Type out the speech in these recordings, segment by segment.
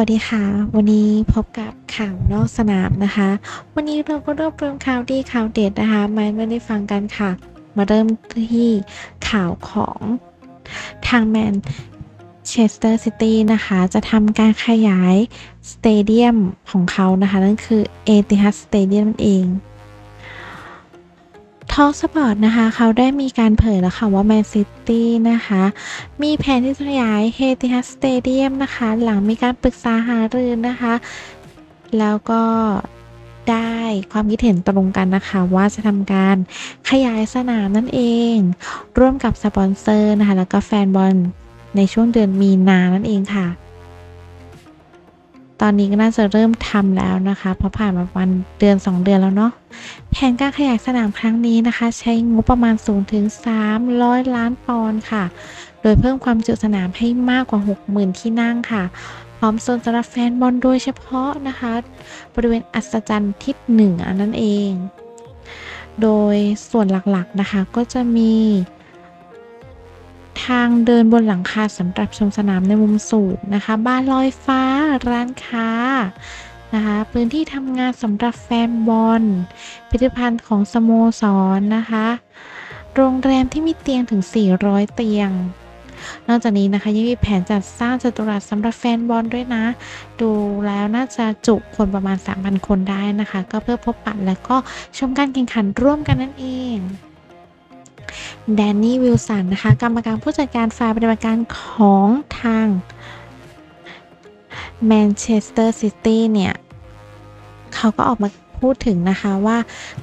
วัสดีค่ะ วันนี้พบกับข่าวนอกสนามนะคะ วันนี้เราก็รวบรวมข่าวดีข่าวเด็ดนะคะมาไม่ได้ฟังกันค่ะ มาเริ่มที่ข่าวของทางแมนเชสเตอร์ซิตี้นะคะ จะทำการขยายสเตเดียมของเขานะคะ นั่นคือเอติฮัสสเตเดียมนั่นเอง ทอ l สปอร์ตนะคะ เขาได้มีการเผยแล้วค่ะว่าแมนซิตี้นะคะ มีแผนที่จะขยายเฮติฮัสสเตเดียมนะคะ หลังมีการปรึกษาหารือนะคะ แล้วก็ได้ความคิดเห็นตรงกันนะคะว่าจะทำการขยายสนามนั่นเอง ร่วมกับสปอนเซอร์นะคะ แล้วก็แฟนบอลในช่วงเดือนมีนานั่นเองค่ะ อนนี้ก็น่าจะเริ่มทำแล้วนะคะ เพราะผ่านมาวันเดือน 2 เดือนแล้วเนาะแผนการขยายสนามครั้งนี้นะคะ ใช้งบประมาณสูงถึง 300 ล้านปอนด์ค่ะ โดยเพิ่มความจุสนามให้มากกว่า 60,000 ที่นั่งค่ะ พร้อมโซนสำหรับแฟนบอลโดยเฉพาะนะคะ บริเวณอัศจรรย์ทิศเหนือนั่นเอง โดยส่วนหลักๆนะคะก็จะมี ทางเดินบนหลังคาสำหรับชมสนามในมุมสูงนะคะ บ้านลอยฟ้าร้านค้านะคะพื้นที่ทำงานสำหรับแฟนบอลพิพิธภัณฑ์ของสโมสรนนะคะ โรงแรมที่มีเตียงถึง 400 เตียง นอกจากนี้นะคะยังมีแผนจัดสร้างจัตุรัสสำหรับแฟนบอลด้วยนะ ดูแล้วน่าจะจุคนประมาณ 3,000 คนได้นะคะ ก็เพื่อพบปะและก็ชมการแข่งขันร่วมกันนั่นเอง แดนนี่วิลสันนะคะ กรรมการผู้จัดการฝ่ายปฏิบัติการของทางแมนเชสเตอร์ซิตี้เนี่ย เขาก็ออกมาพูดถึงนะคะว่า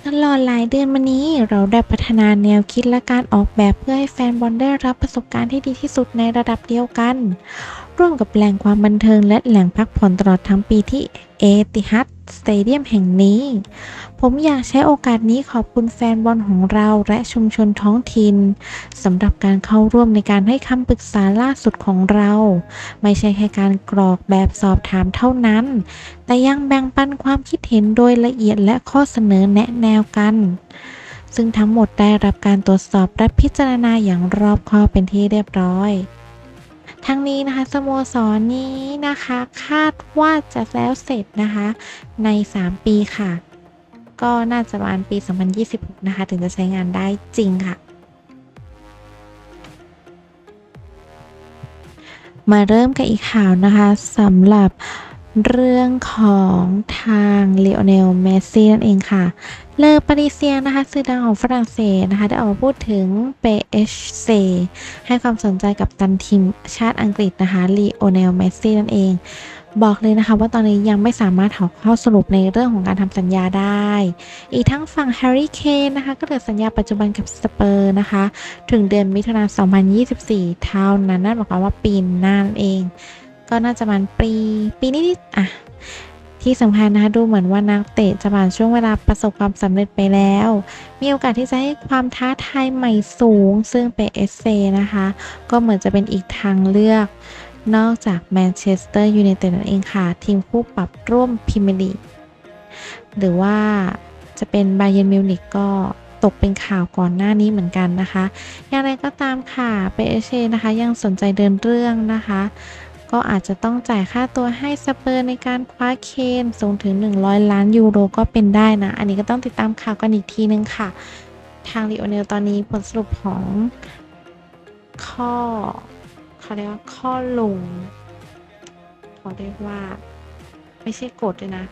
ตลอดหลายเดือนมานี้เราได้พัฒนาแนวคิดและการออกแบบเพื่อให้แฟนบอลได้รับประสบการณ์ที่ดีที่สุดในระดับเดียวกัน ร่วมกับแหล่งความบันเทิงและแหล่งพักผ่อนตลอดทั้งปีที่เอติฮัด สเตเดียมแห่งนี้ ผมอยากใช้โอกาสนี้ขอบคุณแฟนบอลของเราและชุมชนท้องถิ่นสำหรับการเข้าร่วมในการให้คำปรึกษาล่าสุดของเรา ไม่ใช่แค่การกรอกแบบสอบถามเท่านั้น แต่ยังแบ่งปันความคิดเห็นโดยละเอียดและข้อเสนอแนะแนวกันซึ่งทั้งหมดได้รับการตรวจสอบและพิจารณาอย่างรอบคอบเป็นที่เรียบร้อย ทั้งนี้นะคะสโมสรนนี้นะคะ คาดว่าจะแล้วเสร็จนะคะ ใน 3 ปีค่ะ ก็น่าจะประมาณปี 2026 นะคะ ถึงจะใช้งานได้จริงค่ะ มาเริ่มกันอีกข่าวนะคะสำหรับ เรื่องของทางเลโอเนลเมสซี่นั่นเองค่ะ เลอปาริเซียนะคะสื่อดังของฝรั่งเศสนะคะ ได้ออกมาพูดถึงเปเอชเซให้ความสนใจกับตันทีมชาติอังกฤษนะคะลีโอเนลเมสซี่นั่นเอง บอกเลยนะคะว่าตอนนี้ยังไม่สามารถหาข้อสรุปในเรื่องของการทำสัญญาได้ อีกทั้งฝั่งแฮร์รี่เคนนะคะก็เหลือสัญญาปัจจุบันกับสเปอร์นะคะ ถึงเดือนมิถุนายน 2024 เท่านั้นนั่นหมายความว่าปีหน้านั่นเอง ก็น่าจะมันปี ปีนี้อะที่สำคัญนะคะดูเหมือนว่านักเตะจะผ่านช่วงเวลาประสบความสำเร็จไปแล้ว มีโอกาสที่จะให้ความท้าทายใหม่สูง ซึ่งเป็นเอสเซนะคะ ก็เหมือนจะเป็นอีกทางเลือก นอกจากแมนเชสเตอร์ยูไนเต็ดนั่นเองค่ะ ทีมคู่ปรับร่วมพรีเมียร์ลีกหรือว่าจะเป็นบาเย r n มิวนิกก็ตกเป็นข่าวก่อนหน้านี้เหมือนกันนะคะ อย่างไรก็ตามค่ะเปเอเชนะคะยังสนใจเดินเรื่องนะคะ ก็อาจจะต้องจ่ายค่าตัวให้สเปอร์ในการคว้าเคนสูงถึง 100 ล้านยูโรก็เป็นได้นะ อันนี้ก็ต้องติดตามข่าวกันอีกทีนึงค่ะ ทางลีโอเนลตอนนี้ผลสรุปของข้อเขาเรียกว่าข้อลงเขาเรียกว่า ไม่ใช่กฎเลยนะ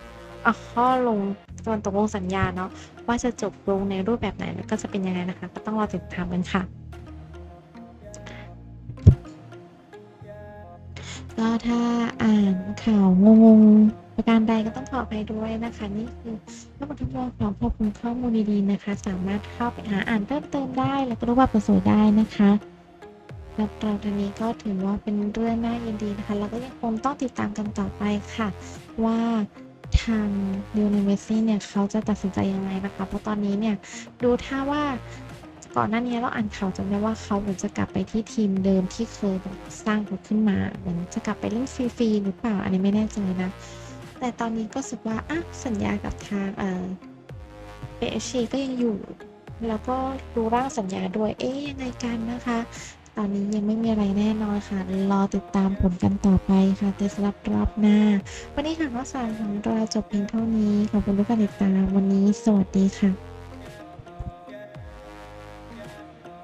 เอาข้อลงตอนตกลงสัญญาเนาะว่าจะจบลงในรูปแบบไหนแล้วก็จะเป็นยังไงนะคะ ก็ต้องรอติดตามกันค่ะ ก็ถ้าอ่านข่าวงงๆประการใดก็ต้องขออภัยด้วยนะคะ นี่คือทั้งหมดทั้งมวลของขอบคุณข้อมูลดีๆนะคะ สามารถเข้าไปหาอ่านเพิ่มเติมได้ แล้วก็รู้ว่าประสวยได้นะคะแล้วเราทางนี้ก็ถือว่าเป็นเรื่องน่ายินดีนะคะเราก็ยังคงต้องติดตามกันต่อไปค่ะ ว่าทางเลียวเนลเมสซี่เนี่ยเขาจะตัดสินใจยังไงนะคะ เพราะตอนนี้เนี่ยดูท่าว่า ก่อนหน้านี้เราอ่านข่าวจำได้ว่าเขาเหมือนจะกลับไปที่ทีมเดิมที่เคยแบบสร้างเขาขึ้นมาเหมือนจะกลับไปเล่นฟรีๆหรือเปล่าอันนี้ไม่แน่ใจนะ แต่ตอนนี้ก็รู้สึกว่าอะสัญญากับทางเอ่อเปเอชก็ยังอยู่ แล้วก็ดูร่างสัญญาด้วยเอ๊ยยังไงกันนะคะ ตอนนี้ยังไม่มีอะไรแน่นอนค่ะ รอติดตามผลกันต่อไปค่ะแต่สำหรับรอบหน้า วันนี้ค่ะข้อสารของเราจบเพียงเท่านี้ขอบคุณทุกการติดตามวันนี้ สวัสดีค่ะ